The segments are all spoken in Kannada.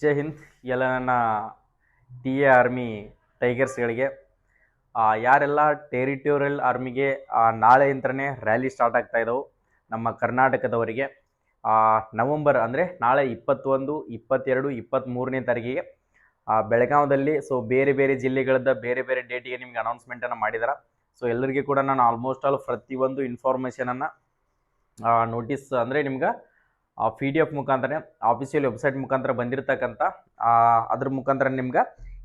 ಜೈ ಹಿಂದ್ ಎಲ್ಲ ನನ್ನ ಟಿ ಎ ಆರ್ಮಿ ಟೈಗರ್ಸ್ಗಳಿಗೆ ಯಾರೆಲ್ಲ ಟೆರಿಟೋರಿಯಲ್ ಆರ್ಮಿಗೆ ನಾಳೆಯಿಂದನೇ ರ್ಯಾಲಿ ಸ್ಟಾರ್ಟ್ ಆಗ್ತಾ ಇದ್ದವು ನಮ್ಮ ಕರ್ನಾಟಕದವರಿಗೆ. ನವಂಬರ್ ಅಂದರೆ ನಾಳೆ ಇಪ್ಪತ್ತೊಂದು, ಇಪ್ಪತ್ತೆರಡು ಇಪ್ಪತ್ತ್ಮೂರನೇ ತಾರೀಕಿಗೆ ಬೆಳಗಾವದಲ್ಲಿ ಸೊ ಬೇರೆ ಬೇರೆ ಜಿಲ್ಲೆಗಳಿಂದ ಬೇರೆ ಬೇರೆ ಡೇಟಿಗೆ ನಿಮ್ಗೆ ಅನೌನ್ಸ್ಮೆಂಟನ್ನು ಮಾಡಿದಾರೆ. ಸೊ ಎಲ್ಲರಿಗೂ ಕೂಡ ನಾನು ಆಲ್ಮೋಸ್ಟ್ ಆಲ್ ಪ್ರತಿಯೊಂದು ಇನ್ಫಾರ್ಮೇಷನನ್ನು ನೋಟಿಸ್ ಅಂದರೆ ನಿಮ್ಗೆ ಪಿ ಡಿ ಎಫ್ ಮುಖಾಂತರ ಆಫೀಸಿಯಲ್ ವೆಬ್ಸೈಟ್ ಮುಖಾಂತರ ಬಂದಿರತಕ್ಕಂಥ ಆ, ಅದ್ರ ಮುಖಾಂತರ ನಿಮ್ಗೆ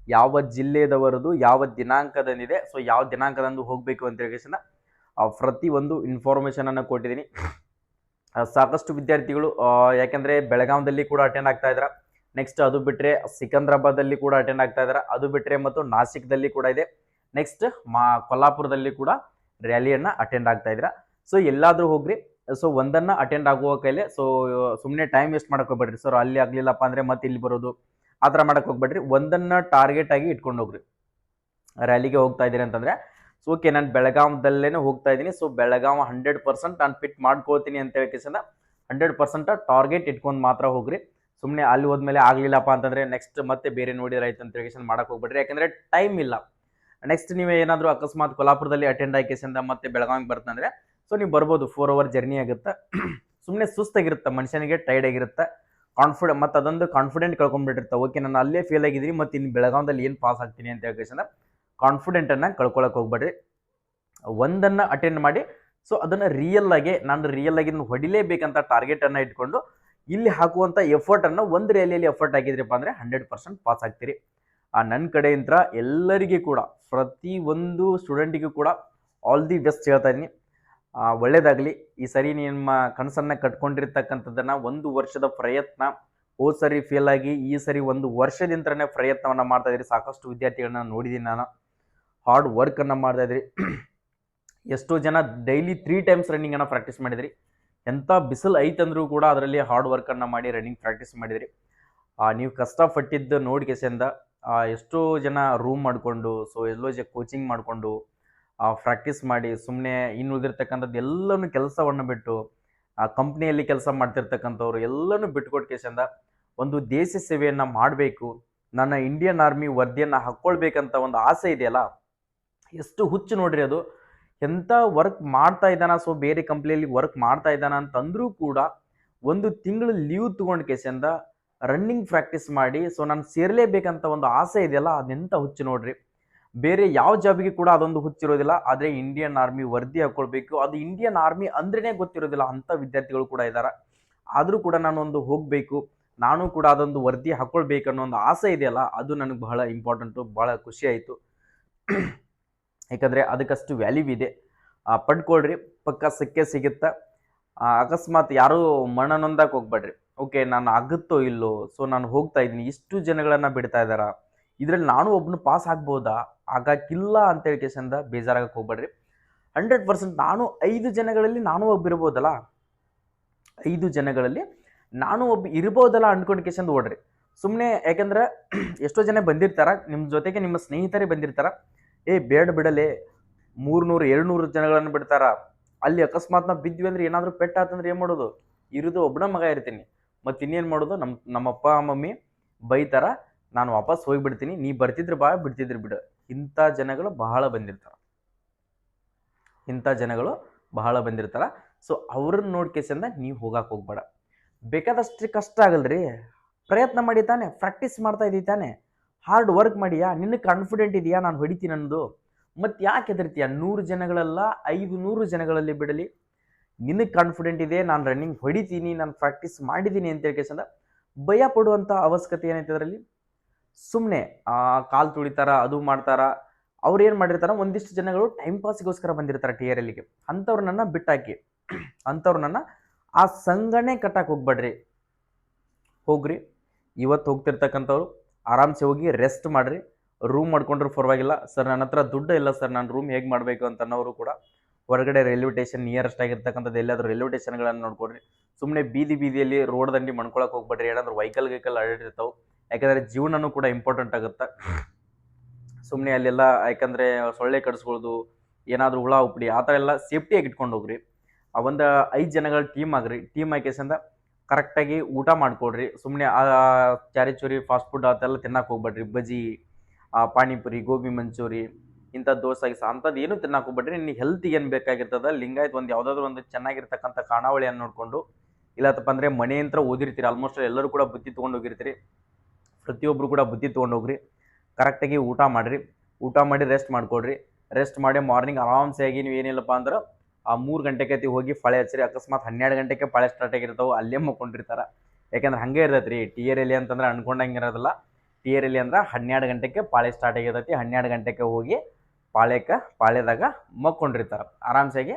ಯಾವ ಜಿಲ್ಲೆದವರದು ಯಾವ ದಿನಾಂಕದಂದಿದೆ ಸೊ ಯಾವ ದಿನಾಂಕದಂದು ಹೋಗಬೇಕು ಅಂತ ಹೇಳಿ ಒಂದು ಇನ್ಫಾರ್ಮೇಷನನ್ನು ಕೊಟ್ಟಿದ್ದೀನಿ. ಆ, ಸಾಕಷ್ಟು ವಿದ್ಯಾರ್ಥಿಗಳು ಯಾಕೆಂದ್ರೆ ಯಾಕೆಂದರೆ ಬೆಳಗಾವದಲ್ಲಿ ಕೂಡ ಅಟೆಂಡ್ ಆಗ್ತಾ ಇದ್ದಾರೆ ನೆಕ್ಸ್ಟ್ ಅದು ಬಿಟ್ಟರೆ ಸಿಕಂದ್ರಾಬಾದಲ್ಲಿ ಕೂಡ ಅಟೆಂಡ್ ಆಗ್ತಾ ಇದ್ದಾರೆ ಅದು ಬಿಟ್ಟರೆ ಮತ್ತು ನಾಸಿಕ್ದಲ್ಲಿ ಕೂಡ ಇದೆ. ನೆಕ್ಸ್ಟ್ ಮಾ ಕೊಲ್ಲಾಪುರದಲ್ಲಿ ಕೂಡ ರ್ಯಾಲಿಯನ್ನು ಅಟೆಂಡ್ ಆಗ್ತಾ ಇದ್ದೀರಾ. ಸೊ ಎಲ್ಲಾದರೂ ಹೋಗ್ರಿ. ಸೊ ಒಂದನ್ನು ಅಟೆಂಡ್ ಆಗುವ ಕೈಲೆ ಸೊ ಸುಮ್ಮನೆ ಟೈಮ್ ವೇಸ್ಟ್ ಮಾಡಕ್ಕೆ ಹೋಗ್ಬೇಡ್ರಿ. ಸರ್ ಅಲ್ಲಿ ಆಗಲಿಲ್ಲಪ್ಪ ಅಂದರೆ ಮತ್ತೆ ಇಲ್ಲಿ ಬರೋದು, ಆ ಥರ ಮಾಡಕ್ಕೆ ಹೋಗ್ಬೇಡ್ರಿ. ಒಂದನ್ನು ಟಾರ್ಗೆಟ್ ಆಗಿ ಇಟ್ಕೊಂಡು ಹೋಗ್ರಿ. ರ್ಯಾಲಿಗೆ ಹೋಗ್ತಾ ಇದ್ದೀರಿ ಅಂತಂದರೆ ಸೊ ಓಕೆ ನಾನು ಬೆಳಗಾವದಲ್ಲೇ ಹೋಗ್ತಾ ಇದ್ದೀನಿ. ಸೊ ಬೆಳಗಾವ ಹಂಡ್ರೆಡ್ ಪರ್ಸೆಂಟ್ ನಾನು ಫಿಟ್ ಮಾಡ್ಕೋತೀನಿ ಅಂತ ಹೇಳ್ಕೇಸಿಂದ ಹಂಡ್ರೆಡ್ ಪರ್ಸೆಂಟ್ ಟಾರ್ಗೆಟ್ ಇಟ್ಕೊಂಡು ಮಾತ್ರ ಹೋಗ್ರಿ. ಸುಮ್ಮನೆ ಅಲ್ಲಿ ಹೋದ್ಮೇಲೆ ಆಗಲಿಲ್ಲಪ್ಪ ಅಂತಂದರೆ ನೆಕ್ಸ್ಟ್ ಮತ್ತೆ ಬೇರೆ ನೋಡಿದ್ರೆ ಆಯ್ತು ಅಂತ ಹೇಳಿ ಮಾಡಕ್ಕೆ ಹೋಗ್ಬೇಡ್ರಿ. ಯಾಕಂದರೆ ಟೈಮ್ ಇಲ್ಲ. ನೆಕ್ಸ್ಟ್ ನೀವು ಏನಾದರೂ ಅಕಸ್ಮಾತ್ ಕೊಲ್ಲಾಪುರದಲ್ಲಿ ಅಟೆಂಡ್ ಆಯ್ಕೆಸಿಂದ ಮತ್ತೆ ಬೆಳಗಾವಿಗೆ ಬರ್ತಂದ್ರೆ ಸೊ ನೀವು ಬರ್ಬೋದು ಫೋರ್ ಅವರ್ ಜರ್ನಿ ಆಗುತ್ತೆ. ಸುಮ್ಮನೆ ಸುಸ್ತಾಗಿರುತ್ತೆ, ಮನುಷ್ಯನಿಗೆ ಟೈರ್ಡ್ ಆಗಿರುತ್ತೆ. ಕಾನ್ಫಿಡೆ ಮತ್ತು ಅದೊಂದು ಕಾನ್ಫಿಡೆಂಟ್ ಕಳ್ಕೊಂಡ್ಬಿಟ್ಟಿರ್ತ ಓಕೆ ನಾನು ಅಲ್ಲೇ ಫೇಲ್ ಆಗಿದ್ದೀನಿ, ಮತ್ತು ಇನ್ನು ಬೆಳಗಾವದಲ್ಲಿ ಏನು ಪಾಸ್ ಆಗ್ತೀನಿ ಅಂತ ಹೇಳ್ಕೇಶನ ಕಾನ್ಫಿಡೆಂಟನ್ನು ಕಳ್ಕೊಳಕ್ಕೆ ಹೋಗ್ಬೇಡ್ರಿ. ಒಂದನ್ನು ಅಟೆಂಡ್ ಮಾಡಿ ಸೊ ಅದನ್ನು ರಿಯಲ್ ಆಗಿ, ನಾನು ರಿಯಲ್ ಆಗಿ ಹೊಡಿಲೇಬೇಕಂತ ಟಾರ್ಗೆಟನ್ನು ಇಟ್ಕೊಂಡು, ಇಲ್ಲಿ ಹಾಕುವಂಥ ಎಫರ್ಟನ್ನು ಒಂದು ರ್ಯಾಲಿಯಲ್ಲಿ ಎಫರ್ಟ್ ಆಗಿದ್ರಪ್ಪ ಅಂದರೆ ಹಂಡ್ರೆಡ್ ಪರ್ಸೆಂಟ್ ಪಾಸ್ ಆಗ್ತೀರಿ. ಆ ನನ್ನ ಕಡೆಯಿಂದ ಎಲ್ಲರಿಗೂ ಕೂಡ, ಪ್ರತಿ ಒಂದು ಸ್ಟೂಡೆಂಟಿಗೂ ಕೂಡ ಆಲ್ ದಿ ಬೆಸ್ಟ್ ಹೇಳ್ತಾ ಇದ್ದೀನಿ. ಒಳ್ಳೇದಾಗಲಿ. ಈ ಸರಿ ನಿಮ್ಮ ಕನಸನ್ನು ಕಟ್ಕೊಂಡಿರ್ತಕ್ಕಂಥದ್ದನ್ನು ಒಂದು ವರ್ಷದ ಪ್ರಯತ್ನ ಹೋದ ಸರಿ ಫೇಲ್ ಆಗಿ ಈ ಸರಿ ಒಂದು ವರ್ಷದಿಂದನೇ ಪ್ರಯತ್ನವನ್ನು ಮಾಡ್ತಾ ಇದ್ರಿ. ಸಾಕಷ್ಟು ವಿದ್ಯಾರ್ಥಿಗಳನ್ನ ನೋಡಿದ್ದೀನಿ ನಾನು. ಹಾರ್ಡ್ ವರ್ಕನ್ನು ಮಾಡ್ತಾ ಇದ್ರಿ. ಎಷ್ಟೋ ಜನ ಡೈಲಿ ತ್ರೀ ಟೈಮ್ಸ್ ರನ್ನಿಂಗನ್ನು ಪ್ರಾಕ್ಟೀಸ್ ಮಾಡಿದ್ರಿ. ಎಂಥ ಬಿಸಿಲು ಐತಂದ್ರೂ ಕೂಡ ಅದರಲ್ಲಿ ಹಾರ್ಡ್ ವರ್ಕನ್ನು ಮಾಡಿ ರನ್ನಿಂಗ್ ಪ್ರಾಕ್ಟೀಸ್ ಮಾಡಿದ್ರಿ. ನೀವು ಕಷ್ಟಪಟ್ಟಿದ್ದು ನೋಡಿ ಕೆಸೆಯಿಂದ ಎಷ್ಟೋ ಜನ ರೂಮ್ ಮಾಡಿಕೊಂಡು ಸೊ ಎಲ್ಲೋ ಜ ಕೋಚಿಂಗ್ ಮಾಡಿಕೊಂಡು ಪ್ರಾಕ್ಟೀಸ್ ಮಾಡಿ ಸುಮ್ಮನೆ ಇನ್ನು ಉಳಿದಿರ್ತಕ್ಕಂಥದ್ದು ಎಲ್ಲನೂ ಕೆಲಸವನ್ನು ಬಿಟ್ಟು, ಆ ಕಂಪ್ನಿಯಲ್ಲಿ ಕೆಲಸ ಮಾಡ್ತಿರ್ತಕ್ಕಂಥವ್ರು ಎಲ್ಲನೂ ಬಿಟ್ಕೊಟ್ಟು ಕೇಸಿಂದ ಒಂದು ದೇಶ ಸೇವೆಯನ್ನು ಮಾಡಬೇಕು, ನನ್ನ ಇಂಡಿಯನ್ ಆರ್ಮಿ ವರದಿಯನ್ನು ಹಾಕ್ಕೊಳ್ಬೇಕಂತ ಒಂದು ಆಸೆ ಇದೆಯಲ್ಲ, ಎಷ್ಟು ಹುಚ್ಚು ನೋಡ್ರಿ ಅದು. ಎಂಥ ವರ್ಕ್ ಮಾಡ್ತಾ ಇದ್ದಾನ? ಸೊ ಬೇರೆ ಕಂಪ್ನಿಯಲ್ಲಿ ವರ್ಕ್ ಮಾಡ್ತಾ ಇದ್ದಾನ ಅಂತಂದ್ರೂ ಕೂಡ ಒಂದು ತಿಂಗಳು ಲೀವ್ ತೊಗೊಂಡು ಕೇಸಿಂದ ರನ್ನಿಂಗ್ ಪ್ರಾಕ್ಟೀಸ್ ಮಾಡಿ ಸೊ ನಾನು ಸೇರಲೇಬೇಕಂತ ಒಂದು ಆಸೆ ಇದೆಯಲ್ಲ ಅದೆಂಥ ಹುಚ್ಚು ನೋಡ್ರಿ. ಬೇರೆ ಯಾವ ಜಾಬಿಗೆ ಕೂಡ ಅದೊಂದು ಹುಚ್ಚಿರೋದಿಲ್ಲ. ಆದರೆ ಇಂಡಿಯನ್ ಆರ್ಮಿ ವರದಿ ಹಾಕ್ಕೊಳ್ಬೇಕು ಅದು ಇಂಡಿಯನ್ ಆರ್ಮಿ ಅಂದ್ರೇ ಗೊತ್ತಿರೋದಿಲ್ಲ. ಅಂಥ ವಿದ್ಯಾರ್ಥಿಗಳು ಕೂಡ ಇದ್ದಾರೆ ಆದರೂ ಕೂಡ ನಾನು ಒಂದು ಹೋಗಬೇಕು. ನಾನು ಕೂಡ ಅದೊಂದು ವರದಿ ಹಾಕ್ಕೊಳ್ಬೇಕು ಅನ್ನೋ ಒಂದು ಆಸೆ ಇದೆಯಲ್ಲ, ಅದು ನನಗೆ ಬಹಳ ಇಂಪಾರ್ಟೆಂಟು ಭಾಳ ಖುಷಿ ಆಯಿತು. ಯಾಕಂದರೆ ಅದಕ್ಕಷ್ಟು ವ್ಯಾಲ್ಯೂ ಇದೆ. ಪಡ್ಕೊಳ್ರಿ. ಪಕ್ಕ ಸಿಕ್ಕೇ ಸಿಗುತ್ತೆ? ಅಕಸ್ಮಾತ್ ಯಾರೂ ಮಣ್ಣನೊಂದಕ್ಕೆ ಹೋಗ್ಬೇಡ್ರಿ. ಓಕೆ, ನಾನು ಆಗುತ್ತೋ ಇಲ್ಲೋ? ಸೊ, ನಾನು ಹೋಗ್ತಾ ಇದ್ದೀನಿ. ಇಷ್ಟು ಜನಗಳನ್ನು ಬಿಡ್ತಾ ಇದ್ದಾರಾ? ಇದರಲ್ಲಿ ನಾನು ಒಬ್ಬನು ಪಾಸ್ ಆಗ್ಬೋದಾ? ಆಗಕ್ಕಿಲ್ಲ ಅಂತ ಹೇಳಿ ಕೇಸಿಂದ ಬೇಜಾರಾಗಕ್ಕೆ ಹೋಗ್ಬೇಡ್ರಿ. ಹಂಡ್ರೆಡ್ ಪರ್ಸೆಂಟ್ ನಾನು ಐದು ಜನಗಳಲ್ಲಿ ನಾನು ಒಬ್ಬಿರ್ಬೋದಲ್ಲ ಐದು ಜನಗಳಲ್ಲಿ ನಾನು ಒಬ್ಬ ಇರ್ಬೋದಲ್ಲ ಅಂದ್ಕೊಂಡು ಕೇಸಿಂದ ಓಡ್ರಿ. ಸುಮ್ಮನೆ ಯಾಕಂದ್ರೆ ಎಷ್ಟೋ ಜನ ಬಂದಿರ್ತಾರ ನಿಮ್ಮ ಜೊತೆಗೆ ನಿಮ್ಮ ಸ್ನೇಹಿತರೇ ಬಂದಿರ್ತಾರ. ಏ ಬೇಡ ಬಿಡಲೆ, ಮೂರ್ನೂರು ನೂರು ಜನಗಳನ್ನು ಬಿಡ್ತಾರ. ಅಲ್ಲಿ ಅಕಸ್ಮಾತ್ ನಾವು ಬಿದ್ವಿ ಅಂದ್ರೆ ಏನಾದರೂ ಪೆಟ್ಟಾತಂದ್ರೆ ಏನು ಮಾಡೋದು? ಇರೋದು ಒಬ್ಬನ ಮಗ ಇರ್ತೀನಿ. ಮತ್ತು ಇನ್ನೇನು ಮಾಡೋದು? ನಮ್ಮ ನಮ್ಮಪ್ಪ ಮಮ್ಮಿ ಬೈತಾರ, ನಾನು ವಾಪಸ್ ಹೋಗಿಬಿಡ್ತೀನಿ. ನೀ ಬರ್ತಿದ್ರೆ ಬಾ, ಬಿಡ್ತಿದ್ರು ಬಿಡು. ಇಂಥ ಜನಗಳು ಬಹಳ ಬಂದಿರ್ತಾರೆ. ಇಂಥ ಜನಗಳು ಬಹಳ ಬಂದಿರ್ತಾರೆ. ಸೊ ಅವ್ರನ್ನ ನೋಡ್ಕೇಸಿಂದ ನೀವು ಹೋಗಕ್ಕೆ ಹೋಗ್ಬೇಡ. ಬೇಕಾದಷ್ಟು ಕಷ್ಟ ಆಗಲ್ರಿ. ಪ್ರಯತ್ನ ಮಾಡಿ ತಾನೆ ಪ್ರಾಕ್ಟೀಸ್ ಮಾಡ್ತಾ ಇದ್ದೀವಿ ತಾನೆ. ಹಾರ್ಡ್ ವರ್ಕ್ ಮಾಡಿಯಾ? ನಿನ್ನ ಕಾನ್ಫಿಡೆಂಟ್ ಇದೆಯಾ? ನಾನು ಹೊಡಿತೀನಿ ಅನ್ನೋದು. ಮತ್ತು ಯಾಕೆ ಹೆದರ್ತೀಯ? ನೂರು ಜನಗಳೆಲ್ಲ ಐದು ನೂರು ಜನಗಳಲ್ಲಿ ಬಿಡಲಿ. ನಿನಗೆ ಕಾನ್ಫಿಡೆಂಟ್ ಇದೆ, ನಾನು ರನ್ನಿಂಗ್ ಹೊಡಿತೀನಿ, ನಾನು ಪ್ರಾಕ್ಟೀಸ್ ಮಾಡಿದ್ದೀನಿ ಅಂತ ಹೇಳ್ಕೇಸಂದ ಭಯ ಪಡುವಂಥ ಅವಶ್ಯಕತೆ ಏನೈತೆ ಅದರಲ್ಲಿ? ಸುಮ್ಮನೆ ಕಾಲು ತುಳಿತಾರ, ಅದು ಮಾಡ್ತಾರ, ಅವ್ರು ಏನು ಮಾಡಿರ್ತಾರ, ಒಂದಿಷ್ಟು ಜನಗಳು ಟೈಮ್ ಪಾಸ್ಗೋಸ್ಕರ ಬಂದಿರ್ತಾರೆ ಟಿ ಆರ್ ಎಲ್ಲಿಗೆ ಅಂಥವ್ರನ್ನ ಬಿಟ್ಟಾಕಿ. ಅಂಥವ್ರನ್ನ ಆ ಸಂಘನೆ ಕಟ್ಟಕ್ಕೆ ಹೋಗ್ಬೇಡ್ರಿ. ಹೋಗ್ರಿ. ಇವತ್ತು ಹೋಗ್ತಿರ್ತಕ್ಕಂಥವ್ರು, ಆರಾಮ್ಸೆ ಹೋಗಿ ರೆಸ್ಟ್ ಮಾಡಿರಿ. ರೂಮ್ ಮಾಡ್ಕೊಂಡ್ರೆ ಪರವಾಗಿಲ್ಲ. ಸರ್, ನನ್ನ ಹತ್ರ ದುಡ್ಡು ಇಲ್ಲ ಸರ್, ನಾನು ರೂಮ್ ಹೇಗೆ ಮಾಡಬೇಕು ಅಂತ ಅನ್ನೋರು ಕೂಡ. ಹೊರಗಡೆ ರೈಲ್ವೆ ಸ್ಟೇಷನ್ ನಿಯರೆಸ್ಟ್ ಆಗಿರ್ತಕ್ಕಂಥದ್ದು ಎಲ್ಲಾದರೂ ರೈಲ್ವೆ ಸ್ಟೇಷನ್ಗಳನ್ನು ನೋಡ್ಕೊಡ್ರಿ. ಸುಮ್ಮನೆ ಬೀದಿ ಬೀದಿಯಲ್ಲಿ ರೋಡ್ ದಂಡಿ ಮಾಡ್ಕೊಳಕ್ಕೆ ಹೋಗ್ಬೇಡ್ರಿ. ಏನಾದರೂ ವೈಕಲ್ ಗೈಕಲ್ ಅಡ್ಡಿರ್ತಾವೆ ಯಾಕಂದರೆ ಜೀವನನೂ ಕೂಡ ಇಂಪಾರ್ಟೆಂಟ್ ಆಗುತ್ತೆ. ಸುಮ್ಮನೆ ಅಲ್ಲೆಲ್ಲ ಯಾಕಂದರೆ ಸೊಳ್ಳೆ ಕಡಿಸ್ಕೊಳ್ಳೋದು, ಏನಾದರೂ ಹುಳ, ಉಪ್ಪಡಿ, ಆ ಥರ ಎಲ್ಲ ಸೇಫ್ಟಿಯಾಗಿ ಇಟ್ಕೊಂಡು ಹೋಗ್ರಿ. ಆ ಒಂದು ಐದು ಜನಗಳ ಟೀಮ್ ಆಗ್ರಿ. ಟೀಮ್ ಹಾಕಿಸಿಂದ ಕರೆಕ್ಟಾಗಿ ಊಟ ಮಾಡ್ಕೊಡ್ರಿ. ಸುಮ್ಮನೆ ಆ ಚಾರಿ ಚೂರಿ ಫಾಸ್ಟ್ ಫುಡ್ ಅದೆಲ್ಲ ತಿನ್ನಕ್ಕೆ ಹೋಗ್ಬೇಡ್ರಿ. ಬಜ್ಜಿ ಪಾನಿಪುರಿ, ಗೋಬಿ ಮಂಚೂರಿ ಇಂಥ ದೋಸೆ ಅಂಥದ್ದು ಏನು ತಿನ್ನಕ್ಕೆ ಹೋಗ್ಬೇಡ್ರಿ. ನಿನ್ನ ಹೆಲ್ತಿಗೆ ಏನು ಬೇಕಾಗಿರ್ತದೆ? ಲಿಂಗಾಯತ್ ಒಂದು ಯಾವುದಾದ್ರು ಒಂದು ಚೆನ್ನಾಗಿರ್ತಕ್ಕಂಥ ಕಾಣಾವಳಿಯನ್ನು ನೋಡಿಕೊಂಡು ಇಲ್ಲತ್ತಪ್ಪ ಅಂದರೆ ಮನೆಯಂತ್ರ ಓದಿರ್ತೀರಿ. ಆಲ್ಮೋಸ್ಟ್ ಎಲ್ಲರೂ ಕೂಡ ಬುತ್ತಿ ತೊಗೊಂಡು ಹೋಗಿರ್ತೀರಿ. ಪ್ರತಿಯೊಬ್ಬರು ಕೂಡ ಬುದ್ಧಿ ತೊಗೊಂಡೋಗ್ರಿ ಕರೆಕ್ಟಾಗಿ ಊಟ ಮಾಡಿರಿ. ಊಟ ಮಾಡಿ ರೆಸ್ಟ್ ಮಾಡ್ಕೊಡ್ರಿ. ರೆಸ್ಟ್ ಮಾಡಿ ಮಾರ್ನಿಂಗ್ ಆರಾಮ್ಸೆ ಆಗಿ ನೀವು ಏನಿಲ್ಲಪ್ಪ ಅಂದ್ರೆ ಆ ಮೂರು ಗಂಟೆಗೆ ಹೋಗಿ ಫಳೆ ಹಚ್ಚಿರಿ. ಅಕಸ್ಮಾತ್ ಹನ್ನೆರಡು ಗಂಟೆಗೆ ಪಾಳೆ ಸ್ಟಾರ್ಟ್ ಆಗಿರ್ತಾವೆ, ಅಲ್ಲೇ ಮಕ್ಕೊಂಡಿರ್ತಾರೆ. ಯಾಕಂದ್ರೆ ಹಂಗೆ ಇರ್ತೈತೆ ರೀ ಟಿ ಆರ್ ಎಲ್ಲಿ ಅಂತಂದ್ರೆ ಅನ್ಕೊಂಡಂಗೆ ಇರೋದಿಲ್ಲ. ಟಿ ಆರ್ ಎಲ್ಲಿ ಅಂದ್ರೆ ಹನ್ನೆರಡು ಗಂಟೆಗೆ ಪಾಳೆ ಸ್ಟಾರ್ಟ್ ಆಗಿರ್ತೈತಿ. ಹನ್ನೆರಡು ಗಂಟೆಗೆ ಹೋಗಿ ಪಾಳೆಕ ಪಾಳ್ಯದಾಗ ಮಕ್ಕೊಂಡಿರ್ತಾರೆ. ಆರಾಮ್ಸಾಗಿ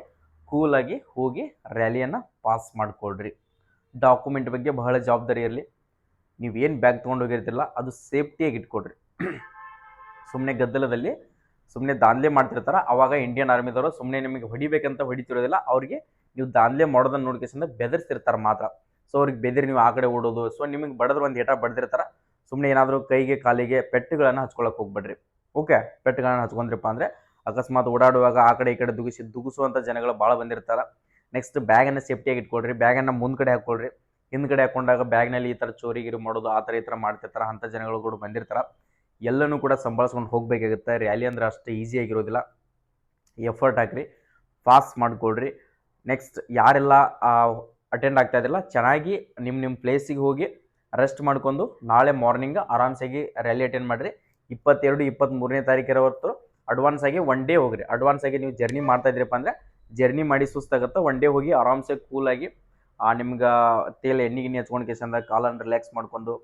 ಕೂಲಾಗಿ ಹೋಗಿ ರ್ಯಾಲಿಯನ್ನು ಪಾಸ್ ಮಾಡಿಕೊಡ್ರಿ. ಡಾಕ್ಯುಮೆಂಟ್ ಬಗ್ಗೆ ಬಹಳ ಜವಾಬ್ದಾರಿ ಇರಲಿ. ನೀವು ಏನು ಬ್ಯಾಗ್ ತೊಗೊಂಡು ಹೋಗಿರ್ತಿರಲ್ಲ, ಅದು ಸೇಫ್ಟಿಯಾಗಿ ಇಟ್ಕೊಡ್ರಿ. ಸುಮ್ಮನೆ ಗದ್ದಲದಲ್ಲಿ ಸುಮ್ಮನೆ ದಾಂಧಲೆ ಮಾಡ್ತಿರ್ತಾರೆ. ಅವಾಗ ಇಂಡಿಯನ್ ಆರ್ಮಿದವರು ಸುಮ್ಮನೆ ನಿಮಗೆ ಹೊಡಿಬೇಕಂತ ಹೊಡಿತಿರೋದಿಲ್ಲ. ಅವ್ರಿಗೆ ನೀವು ದಾಂಧಲೆ ಮಾಡೋದನ್ನ ನೋಡ್ಕೇಸಿಂದ ಬೆದರ್ಸಿರ್ತಾರೆ ಮಾತ್ರ. ಸೊ ಅವ್ರಿಗೆ ಬೆದರಿ ನೀವು ಆ ಕಡೆ ಓಡೋದು. ಸೊ ನಿಮಗೆ ಬಡದ್ರ ಒಂದು ಏಟ ಬಡ್ದಿರ್ತಾರ. ಸುಮ್ಮನೆ ಏನಾದರೂ ಕೈಗೆ, ಕಾಲಿಗೆ ಪೆಟ್ಟುಗಳನ್ನು ಹಚ್ಕೊಳಕ್ಕೆ ಹೋಗ್ಬೇಡ್ರಿ. ಓಕೆ ಪೆಟ್ಟುಗಳನ್ನು ಹಚ್ಕೊಂಡ್ರಿಪ್ಪ ಅಂದರೆ, ಅಕಸ್ಮಾತ್ ಓಡಾಡುವಾಗ ಆ ಕಡೆ ಈ ಕಡೆ ದುಗಿಸಿ ದುಗಿಸುವಂಥ ಜನಗಳು ಭಾಳ ಬಂದಿರ್ತಾರೆ. ನೆಕ್ಸ್ಟ್ ಬ್ಯಾಗನ್ನು ಸೇಫ್ಟಿಯಾಗಿ ಇಟ್ಕೊಳ್ರಿ ಬ್ಯಾಗನ್ನು ಮುಂದ್ಗಡೆ ಹಾಕ್ಕೊಳ್ರಿ ಹಿಂದ್ಗಡೆ ಹಾಕೊಂಡಾಗ ಬ್ಯಾಗ್ನಲ್ಲಿ ಈ ಥರ ಚೋರಿಗಿರಿ ಮಾಡೋದು, ಆ ಥರ ಈ ಥರ ಮಾಡ್ತಿರ್ತಾರೆ ಅಂಥ ಜನಗಳು ಕೂಡ ಬಂದಿರ್ತಾರೆ. ಎಲ್ಲನೂ ಕೂಡ ಸಂಭಾಳಿಸ್ಕೊಂಡು ಹೋಗಬೇಕಾಗುತ್ತೆ. ರ್ಯಾಲಿ ಅಂದ್ರೆ ಅಷ್ಟು ಈಸಿಯಾಗಿರೋದಿಲ್ಲ ಎಫರ್ಟ್ ಹಾಕ್ರಿ ಫಾಸ್ಟ್ ಮಾಡಿಕೊಡ್ರಿ ನೆಕ್ಸ್ಟ್ ಯಾರೆಲ್ಲ ಅಟೆಂಡ್ ಆಗ್ತಾ ಇದ್ದಿಲ್ಲ ಚೆನ್ನಾಗಿ ನಿಮ್ಮ ನಿಮ್ಮ ಪ್ಲೇಸಿಗೆ ಹೋಗಿ ರೆಸ್ಟ್ ಮಾಡ್ಕೊಂಡು ನಾಳೆ ಮಾರ್ನಿಂಗ್ ಆರಾಮ್ಸಾಗಿ ರ್ಯಾಲಿ ಅಟೆಂಡ್ ಮಾಡಿರಿ. ಇಪ್ಪತ್ತೆರಡು ಇಪ್ಪತ್ತ್ಮೂರನೇ ತಾರೀಕಿರ ಹೊರತು ಅಡ್ವಾನ್ಸ್ ಆಗಿ ಒನ್ ಡೇ ಹೋಗ್ರಿ. ಅಡ್ವಾನ್ಸ್ ಆಗಿ ನೀವು ಜರ್ನಿ ಮಾಡ್ತಾ ಇದ್ರಪ್ಪ ಅಂದರೆ ಜರ್ನಿ ಮಾಡಿ ಸುಸ್ತಾಗುತ್ತೆ. ಒನ್ ಡೇ ಹೋಗಿ ಆರಾಮ್ಸೆ ಕೂಲಾಗಿ ನಿಮ್ಗೆ ತೇಲ್ ಎಣ್ಣೆ ಗಿಣ್ಣೆ ಹಚ್ಕೊಂಡು ಕೇಸಂದ ಕಾಲನ್ನು ರಿಲ್ಯಾಕ್ಸ್ ಮಾಡ್ಕೊಂಡು,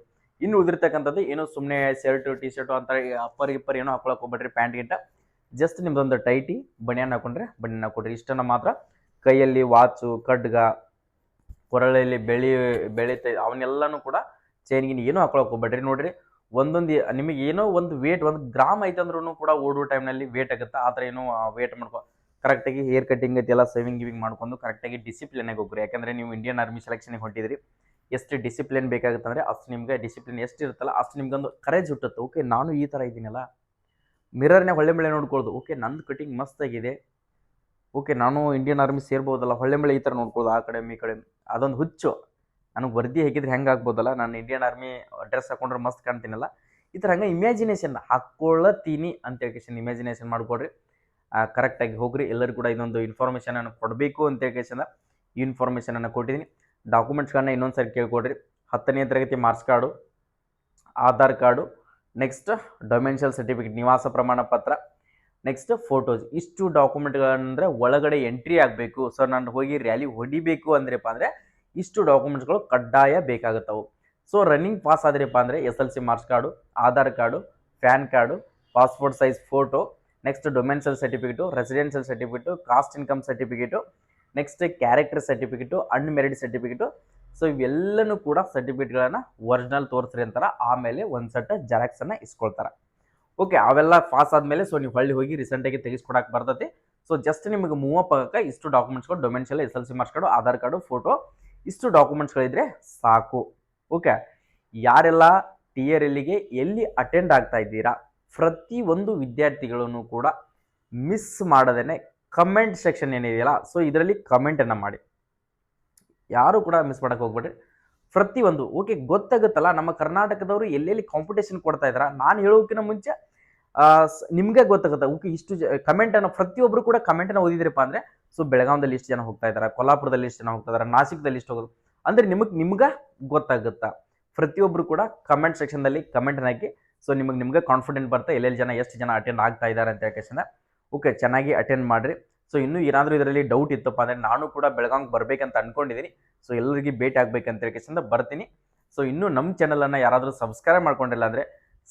ಇನ್ನು ಉದಿರ್ತಕ್ಕಂಥದ್ದು ಏನೋ ಸುಮ್ಮನೆ ಶರ್ಟು ಟಿ ಶರ್ಟು ಅಂತ ಅಪ್ಪರ್ ಗಿಪ್ಪರ್ ಏನೋ ಹಾಕೊಳಕ್ಕೆ ಹೋಗ್ಬೇಡ್ರಿ ಪ್ಯಾಂಟ್ ಗಿಂಟ. ಜಸ್ಟ್ ನಿಮ್ದೊಂದು ಟೈಟಿ ಬನಿಯನ್ ಹಾಕೊಂಡ್ರೆ ಬನಿಯನ್ ಹಾಕೊಡ್ರಿ. ಇಷ್ಟನ್ನು ಮಾತ್ರ ಕೈಯಲ್ಲಿ ವಾಚು ಖಡ್ಗ, ಕೊರಳಲ್ಲಿ ಬೆಳಿ, ಬೆಳೀತಾ ಅವನ್ನೆಲ್ಲನೂ ಕೂಡ ಚೈನ್ಗಿನ ಏನೂ ಹಾಕೊಳಕ್ಕೆ ಹೋಗ್ಬೇಡ್ರಿ. ನೋಡ್ರಿ, ಒಂದೊಂದು ನಿಮಗೆ ಏನೋ ಒಂದು ವೇಟ್ ಒಂದು ಗ್ರಾಮ್ ಐತಂದ್ರೂ ಕೂಡ ಓಡೋ ಟೈಮ್ನಲ್ಲಿ ವೇಟ್ ಆಗುತ್ತೆ? ಆ ಥರ ಏನೋ ವೇಟ್ ಮಾಡ್ಕೊ ಕರೆಕ್ಟಾಗಿ ಹೇರ್ ಕಟ್ಟಿಂಗ್ ಐತಿ ಎಲ್ಲ ಸೇವಿಂಗ್ ಗಿವಿಂಗ್ ಮಾಡ್ಕೊಂಡು ಕರೆಕ್ಟಾಗಿ ಡಿಸಿಪ್ಲಿನಾಗಿ ಹೋಗ್ರಿ. ಯಾಕಂದರೆ ನೀವು ಇಂಡಿಯನ್ ಆರ್ಮಿ ಸೆಲೆಕ್ಷನ್ಗೆ ಹೊಂಟಿದ್ರಿ. ಎಷ್ಟು ಡಿಸಿಪ್ಲಿನ್ ಬೇಕಾಗುತ್ತಂದರೆ ಅಷ್ಟು ನಿಮಗೆ ಡಿಸಿಪ್ಲಿನ್ ಎಷ್ಟು ಇರುತ್ತಲ್ಲ ಅಷ್ಟು ನಿಮ್ಗೊಂದು ಕರೇಜ್ ಹುಟ್ಟುತ್ತೆ. ಓಕೆ ನಾನು ಈ ಥರ ಇದ್ದೀನಲ್ಲ. ಮಿರರ್ನಾಗ ಹೊಳ್ಳೆ ಮಳೆ ನೋಡ್ಕೊಳ್ಳೋದು ಓಕೆ ನಂದು ಕಟಿಂಗ್ ಮಸ್ತಾಗಿದೆ ಓಕೆ ನಾನು ಇಂಡಿಯನ್ ಆರ್ಮಿ ಸೇರ್ಬೋದಲ್ಲ, ಹೊಳ್ಳೆ ಮಳೆ ಈ ಥರ ನೋಡ್ಕೊಳ್ಳೋದು ಆ ಕಡೆ, ಈ ಕಡೆ. ಅದೊಂದು ಹುಚ್ಚು. ನನಗೆ ವರದಿ ಹೇಗಿದ್ರೆ ಹೆಂಗೆ ಆಗ್ಬೋದಲ್ಲ, ನಾನು ಇಂಡಿಯನ್ ಆರ್ಮಿ ಡ್ರೆಸ್ ಹಾಕೊಂಡ್ರೆ ಮಸ್ತ್ ಕಾಣ್ತೀನಲ್ಲ. ಈ ಥರ ಹಂಗೆ ಇಮ್ಯಾಜಿನೇಷನ್ ಹಾಕ್ಕೊಳ್ಳತ್ತೀನಿ ಅಂತ ಹೇಳ್ಕೇಶನ್ ಇಮ್ಯಾಜಿನೇಷನ್ ಮಾಡ್ಕೊಡ್ರಿ. ಕರೆಕ್ಟಾಗಿ ಹೋಗ್ರಿ. ಎಲ್ಲರೂ ಕೂಡ ಇನ್ನೊಂದು ಇನ್ಫಾರ್ಮೇಷನನ್ನು ಕೊಡಬೇಕು ಅಂತ ಕೇಸಿಂದ ಈ ಇನ್ಫಾರ್ಮೇಷನನ್ನು ಕೊಟ್ಟಿದ್ದೀನಿ. ಡಾಕ್ಯುಮೆಂಟ್ಸ್ಗಳನ್ನ ಇನ್ನೊಂದು ಸರಿ ಕೇಳ್ಕೊಡ್ರಿ. ಹತ್ತನೇ ತರಗತಿ marks card Aadhaar card next ಡೊಮೆನ್ಷಿಯಲ್ certificate ನಿವಾಸ ಪ್ರಮಾಣ ಪತ್ರ ನೆಕ್ಸ್ಟ್ ಫೋಟೋಸ್ ಇಷ್ಟು ಡಾಕ್ಯುಮೆಂಟ್ಗಳಂದ್ರೆ ಒಳಗಡೆ ಎಂಟ್ರಿ ಆಗಬೇಕು. ಸರ್ ನಾನು ಹೋಗಿ ರ್ಯಾಲಿ ಹೊಡಿಬೇಕು ಅಂದ್ರಪ್ಪ ಅಂದರೆ ಇಷ್ಟು ಡಾಕ್ಯುಮೆಂಟ್ಸ್ಗಳು ಕಡ್ಡಾಯ ಬೇಕಾಗುತ್ತವು. ಸೊ ರನ್ನಿಂಗ್ ಪಾಸ್ ಆದ್ರಪ್ಪ ಅಂದರೆ S L C marks card Aadhaar card PAN card passport size photo next ಡೊಮೆನ್ಷಿಯಲ್ certificate residential certificate caste income certificate next character certificate unmarried certificate so ಇವೆಲ್ಲನೂ ಕೂಡ ಸರ್ಟಿಫಿಕೇಟ್ಗಳನ್ನು ಒರಿಜಿನಲ್ ತೋರಿಸ್ರಿ ಅಂತಾರೆ. ಆಮೇಲೆ ಒಂದು ಸೆಟ್ ಜೆರಾಕ್ಸನ್ನು ಇಸ್ಕೊಳ್ತಾರೆ. ಓಕೆ ಅವೆಲ್ಲ ಪಾಸ್ ಆದಮೇಲೆ ಸೊ ನೀವು ಹಳ್ಳಿ ಹೋಗಿ ರೀಸೆಂಟಾಗಿ ತೆಗಿಸ್ಕೊಡಕ್ಕೆ ಬರ್ತೈತಿ. ಸೊ ಜಸ್ಟ್ ನಿಮಗೆ ಮೂವಪ್ಪಕ್ಕೆ ಇಷ್ಟು ಡಾಕ್ಯುಮೆಂಟ್ಸ್ಗಳು ಡೊಮೆನ್ಷಿಯಲ್ S L C marks card Aadhaar card photo ಇಷ್ಟು ಡಾಕ್ಯುಮೆಂಟ್ಸ್ಗಳಿದ್ರೆ ಸಾಕು. ಓಕೆ ಯಾರೆಲ್ಲ ಟಿ ಆರ್ ಎಲ್ಲಿಗೆ ಎಲ್ಲಿ ಅಟೆಂಡ್ ಆಗ್ತಾ ಇದ್ದೀರಾ? ಪ್ರತಿಯೊಂದು ವಿದ್ಯಾರ್ಥಿಗಳನ್ನು ಕೂಡ ಮಿಸ್ ಮಾಡದೇನೆ ಕಮೆಂಟ್ ಸೆಕ್ಷನ್ ಏನಿದೆಯಲ್ಲ ಸೊ ಇದರಲ್ಲಿ ಕಮೆಂಟನ್ನು ಮಾಡಿ. ಯಾರು ಕೂಡ ಮಿಸ್ ಮಾಡೋಕ್ಕೆ ಹೋಗ್ಬೇಡ್ರಿ. ಪ್ರತಿಯೊಂದು ಓಕೆ ಗೊತ್ತಾಗುತ್ತಲ್ಲ, ನಮ್ಮ ಕರ್ನಾಟಕದವರು ಎಲ್ಲೆಲ್ಲಿ ಕಾಂಪಿಟೇಷನ್ ಕೊಡ್ತಾ ಇದ್ದಾರೆ? ನಾನು ಹೇಳೋಕ್ಕಿಂತ ಮುಂಚೆ ನಿಮ್ಗೆ ಗೊತ್ತಾಗುತ್ತೆ. ಓಕೆ ಇಷ್ಟು ಜ ಕಮೆಂಟನ್ನು ಪ್ರತಿಯೊಬ್ಬರು ಕೂಡ ಕಮೆಂಟನ್ನು ಓದಿದ್ರಪ್ಪ ಅಂದರೆ ಸೊ ಬೆಳಗಾವದಲ್ಲಿ ಇಷ್ಟು ಜನ ಹೋಗ್ತಾ ಇದ್ದಾರೆ? ಕೊಲ್ಲಾಪುರದಲ್ಲಿ ಇಷ್ಟು ಜನ ಹೋಗ್ತಾ ಇದ್ದಾರೆ? ನಾಸಿಕ್ದಲ್ಲಿ ಇಷ್ಟು ಹೋಗೋದು? ಅಂದರೆ ನಿಮಗೆ, ನಿಮ್ಗೆ ಗೊತ್ತಾಗುತ್ತಾ? ಪ್ರತಿಯೊಬ್ಬರು ಕೂಡ ಕಮೆಂಟ್ ಸೆಕ್ಷನ್ದಲ್ಲಿ ಕಮೆಂಟ್ ಹಾಕಿ ಸೊ ನಿಮಗೆ ನಿಮಗೆ ಕಾನ್ಫಿಡೆಂಟ್ ಬರುತ್ತೆ, ಎಲ್ಲೆಲ್ಲಿ ಜನ, ಎಷ್ಟು ಜನ ಅಟೆಂಡ್ ಆಗ್ತಾ ಇದ್ದಾರೆ ಅಂತ ಹೇಳ್ಕೇಸಿಂದ ಓಕೆ ಚೆನ್ನಾಗಿ ಅಟೆಂಡ್ ಮಾಡಿರಿ. ಸೊ ಇನ್ನೂ ಏನಾದರೂ ಇದರಲ್ಲಿ ಡೌಟ್ ಇತ್ತಪ್ಪ ಅಂದರೆ ನಾನು ಕೂಡ ಬೆಳಗಾವಿಗೆ ಬರಬೇಕಂತ ಅಂದ್ಕೊಂಡಿದ್ದೀನಿ ಸೊ ಎಲ್ಲರಿಗೆ ಭೇಟಿ ಆಗ್ಬೇಕಂತ ಹೇಳ್ಕೇಸಿಂದ ಬರ್ತೀನಿ. ಸೊ ಇನ್ನೂ ನಮ್ಮ ಚಾನಲನ್ನು ಯಾರಾದರೂ ಸಬ್ಸ್ಕ್ರೈಬ್ ಮಾಡ್ಕೊಂಡಿಲ್ಲ ಅಂದರೆ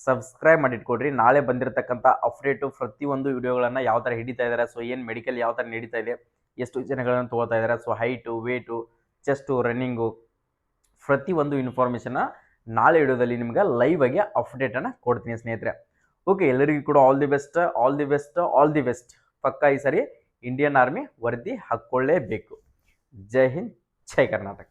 ಸಬ್ಸ್ಕ್ರೈಬ್ ಮಾಡಿಟ್ಕೊಡ್ರಿ. ನಾಳೆ ಬಂದಿರತಕ್ಕಂಥ ಅಪ್ಡೇಟು ಪ್ರತಿಯೊಂದು ವಿಡಿಯೋಗಳನ್ನು ಯಾವ ಥರ ಹಿಡಿತಾ ಇದ್ದಾರೆ ಸೊ ಏನು ಮೆಡಿಕಲ್ ಯಾವ ಥರ ನಡೀತಾ ಇದೆ, ಎಷ್ಟು ಜನಗಳನ್ನು ತೊಗೋತಾ ಇದ್ದಾರೆ so height weight chest running ಪ್ರತಿಯೊಂದು ಇನ್ಫಾರ್ಮೇಷನ್ನ ನಾಳೆ ವಿಡಿಯೋದಲ್ಲಿ ನಿಮ್ಗೆ ಲೈವ್ ಆಗಿ ಅಪ್ಡೇಟನ್ನು ಕೊಡ್ತೀನಿ ಸ್ನೇಹಿತರೆ. ಓಕೆ ಎಲ್ಲರಿಗೂ ಕೂಡ all the best all the best all the best ಪಕ್ಕ ಈ ಸರಿ ಇಂಡಿಯನ್ ಆರ್ಮಿ ವರದಿ ಹಾಕ್ಕೊಳ್ಳೇಬೇಕು. ಜೈ ಹಿಂದ್, ಜೈ ಕರ್ನಾಟಕ.